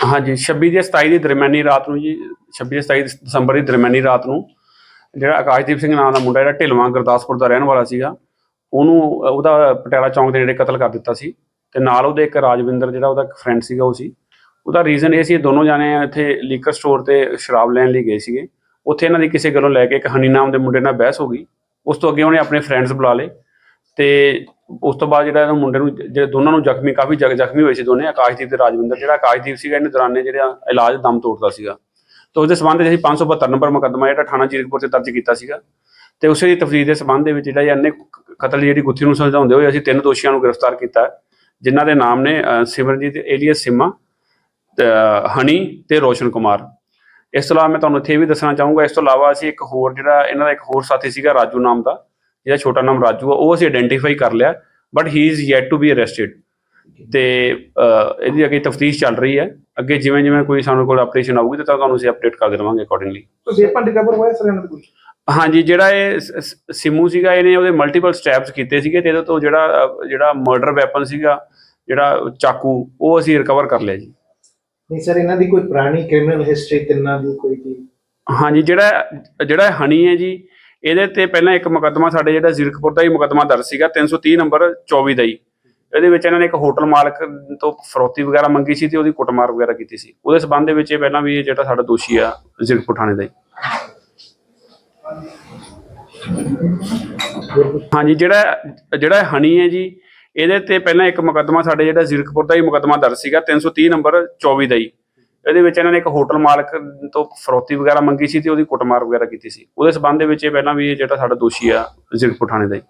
ਹਾਂਜੀ 26 ਤੇ 27 ਦੀ ਦਰਮਿਆਨੀ ਰਾਤ ਨੂੰ ਜੀ 26 ਤੇ 27 ਦਸੰਬਰ ਦੀ ਦਰਮਿਆਨੀ ਰਾਤ ਨੂੰ ਜਿਹੜਾ ਆਕਾਸ਼ਦੀਪ ਸਿੰਘ ਨਾਮ ਦਾ ਮੁੰਡਾ ਜਿਹੜਾ ਢਿਲਵਾਂ ਗੁਰਦਾਸਪੁਰ ਦਾ ਰਹਿਣ ਵਾਲਾ ਸੀਗਾ, ਉਹਨੂੰ, ਉਹਦਾ ਪਟਿਆਲਾ ਚੌਂਕ ਦੇ ਨੇੜੇ ਕਤਲ ਕਰ ਦਿੱਤਾ ਸੀ ਤੇ ਨਾਲ ਉਹਦੇ ਇੱਕ ਰਾਜਵਿੰਦਰ ਜਿਹੜਾ ਉਹਦਾ ਇੱਕ ਫਰੈਂਡ ਸੀਗਾ ਉਹ ਸੀ। ਉਹਦਾ ਰੀਜ਼ਨ ਇਹ ਸੀ ਦੋਨੋਂ ਜਾਣੇ ਇੱਥੇ ਲੀਕਰ ਸਟੋਰ ਤੇ ਸ਼ਰਾਬ ਲੈਣ ਲਈ ਗਏ ਸੀਗੇ। ਉੱਥੇ ਇਹਨਾਂ ਦੀ ਕਿਸੇ ਗੱਲੋਂ ਲੈ ਕੇ ਇੱਕ ਹਨੀ ਨਾਮ ਦੇ ਮੁੰਡੇ ਨਾਲ ਬਹਿਸ ਹੋ ਗਈ। ਉਸ ਤੋਂ ਅੱਗੇ ਉਹਨੇ ਆਪਣੇ ਫਰੈਂਡਸ ਬੁਲਾ ਲਏ ਤੇ ਉਸ ਤੋਂ ਬਾਅਦ ਜਿਹੜਾ ਇਹਨਾਂ ਮੁੰਡੇ ਨੂੰ ਜਿਹੜੇ ਦੋਨਾਂ ਨੂੰ ਜ਼ਖਮੀ ਕਾਫੀ ਜ਼ਖ- ਜ਼ਖਮੀ ਹੋਏ ਸੀ ਦੋਨੇ ਆਕਾਸ਼ਦੀਪ ਤੇ ਰਾਜਵਿੰਦਰ। ਜਿਹੜਾ ਆਕਾਸ਼ਦੀਪ ਸੀਗਾ ਇਹਨੇ ਦੌਰਾਨੇ ਜਿਹੜਾ ਇਲਾਜ ਦਮ ਤੋੜਦਾ ਸੀਗਾ। ਤੇ ਉਸ ਦੇ ਸੰਬੰਧ ਵਿੱਚ ਅਸੀਂ 572 ਨੰਬਰ ਮੁਕੱਦਮਾ ਜਿਹੜਾ ਥਾਣਾ ਜੀਰਕਪੁਰ 'ਚ ਦਰਜ ਕੀਤਾ ਸੀਗਾ। ਤੇ ਉਸੇ ਦੀ ਤਫਸੀਲ ਦੇ ਸੰਬੰਧ ਦੇ ਵਿੱਚ ਜਿਹੜਾ ਇਹ ਅੰਨੇ ਕਤਲ ਦੀ ਜਿਹੜੀ ਗੁੱਥੀ ਨੂੰ ਸੁਲਝਾਉਂਦੇ ਹੋਏ ਅਸੀਂ ਤਿੰਨ ਦੋਸ਼ੀਆਂ ਨੂੰ ਗ੍ਰਿਫਤਾਰ ਕੀਤਾ ਹੈ, ਜਿਨ੍ਹਾਂ ਦੇ ਨਾਮ ਨੇ ਅਹ, ਸਿਮਰਜੀਤ ਏਲੀਅਸ ਸਿਮਾ ਤੇ, ਅਹ, ਹਨੀ ਤੇ ਰੋਸ਼ਨ ਕੁਮਾਰ। ਇਸ ਤੋਂ ਇਲਾਵਾ ਮੈਂ ਤੁਹਾਨੂੰ ਇੱਥੇ ਇਹ ਵੀ ਦੱਸਣਾ ਚਾਹੂੰਗਾ ਇਸ ਤੋਂ ਇਲਾਵਾ ਅਸੀਂ ਇੱਕ ਹੋਰ ਜਿਹੜਾ ਇਹਨਾਂ ਦਾ ਇੱਕ ਹੋਰ ਸਾਥੀ ਸੀਗਾ ਰਾਜੂ ਨਾਮ ਦਾ ਜਿਹਦਾ ਛੋਟਾ ਨਾਮ ਰਾਜੂ ਆ ਉਹ ਅਸੀਂ ਆਇਡੈਂਟੀਫਾਈ ਕਰ ਲਿਆ but he is yet to be arrested ਤੇ ਇਹਦੀ ਅੱਗੇ ਤਫਤੀਸ਼ ਚੱਲ ਰਹੀ ਹੈ। ਅੱਗੇ ਜਿਵੇਂ ਜਿਵੇਂ ਕੋਈ ਸਾਨੂੰ ਕੋਲ ਆਪਰੇਸ਼ਨ ਆਊਗੀ ਤਾਂ ਤੁਹਾਨੂੰ ਅਸੀਂ ਅਪਡੇਟ ਕਰ ਦੇਵਾਂਗੇ ਅਕੋਰਡਿੰਗਲੀ ਤੁਸੀਂ ਇਹ ਪੰਡ ਕਵਰ ਹੋਇਆ ਸਰ ਇਹਨਾਂ ਦੇ ਕੋਲ ਹਾਂਜੀ ਜਿਹੜਾ ਇਹ ਸਿਮੂ ਸੀਗਾ ਇਹਨੇ ਉਹਦੇ ਮਲਟੀਪਲ ਸਟੈਪਸ ਕੀਤੇ ਸੀਗੇ ਤੇ ਇਹਦੇ ਤੋਂ ਜਿਹੜਾ ਜਿਹੜਾ ਮਰਡਰ ਵੈਪਨ ਸੀਗਾ ਜਿਹੜਾ ਚਾਕੂ ਉਹ ਅਸੀਂ ਰਿਕਵਰ ਕਰ ਲਿਆ ਜੀ। ਨਹੀਂ ਸਰ ਇਹਨਾਂ ਦੀ ਕੋਈ ਪੁਰਾਣੀ ਕ੍ਰਿਮੀਨਲ ਹਿਸਟਰੀ ਤਿੰਨਾਂ ਦੀ ਕੋਈ ਹਾਂਜੀ ਜਿਹੜਾ ਜਿਹੜਾ ਹਨੀ ਹੈ ਜੀ ਇਹਦੇ ਤੇ ਪਹਿਲਾਂ ਇੱਕ ਮੁਕੱਦਮਾ ਸਾਡੇ ਜਿਹੜਾ ਜ਼ੀਰਕਪੁਰ ਦਾ ਹੀ ਮੁਕੱਦਮਾ ਦਰਜ ਸੀਗਾ 330 ਨੰਬਰ 24 ਦਾ ਹੀ। ਇਹਦੇ ਵਿੱਚ ਇਹਨਾਂ ਨੇ ਇੱਕ ਹੋਟਲ ਮਾਲਕ ਤੋਂ ਫਰੋਤੀ ਵਗੈਰਾ ਮੰਗੀ ਸੀ ਤੇ ਉਹਦੀ ਕੁੱਟਮਾਰ ਵਗੈਰਾ ਕੀਤੀ ਸੀ। ਉਹਦੇ ਸਬੰਧ ਦੇ ਵਿੱਚ ਇਹ ਪਹਿਲਾਂ ਵੀ ਇਹ ਜਿਹੜਾ ਸਾਡਾ ਦੋਸ਼ੀ ਆ, ਜ਼ੀਰਕਪੁਰ ਥਾਣੇ ਦਾ ਹੀ। ਹਾਂਜੀ, ਜਿਹੜਾ ਜਿਹੜਾ ਇਹ ਹਨੀ ਹੈ ਜੀ, ਇਹਦੇ ਤੇ ਪਹਿਲਾਂ ਇੱਕ ਮੁਕੱਦਮਾ ਸਾਡੇ ਜਿਹੜਾ ਜ਼ੀਰਕਪੁਰ ਦਾ ਹੀ ਮੁਕੱਦਮਾ ਦਰਜ ਸੀਗਾ 330 ਨੰਬਰ 24 ਦਾ ਹੀ। ਇਹਦੇ ਵਿੱਚ ਇਹਨਾਂ ਨੇ ਇੱਕ ਹੋਟਲ ਮਾਲਕ ਤੋਂ ਫਰੋਤੀ ਵਗੈਰਾ ਮੰਗੀ ਸੀ ਤੇ ਉਹਦੀ ਕੁੱਟਮਾਰ ਵਗੈਰਾ ਕੀਤੀ ਸੀ। ਉਹਦੇ ਸਬੰਧ ਦੇ ਵਿੱਚ ਇਹ ਪਹਿਲਾਂ ਵੀ ਇਹ ਜਿਹੜਾ ਸਾਡਾ ਦੋਸ਼ੀ ਆ ਜ਼ੀਰਕਪੁਰ ਥਾਣੇ ਦਾ ਹੀ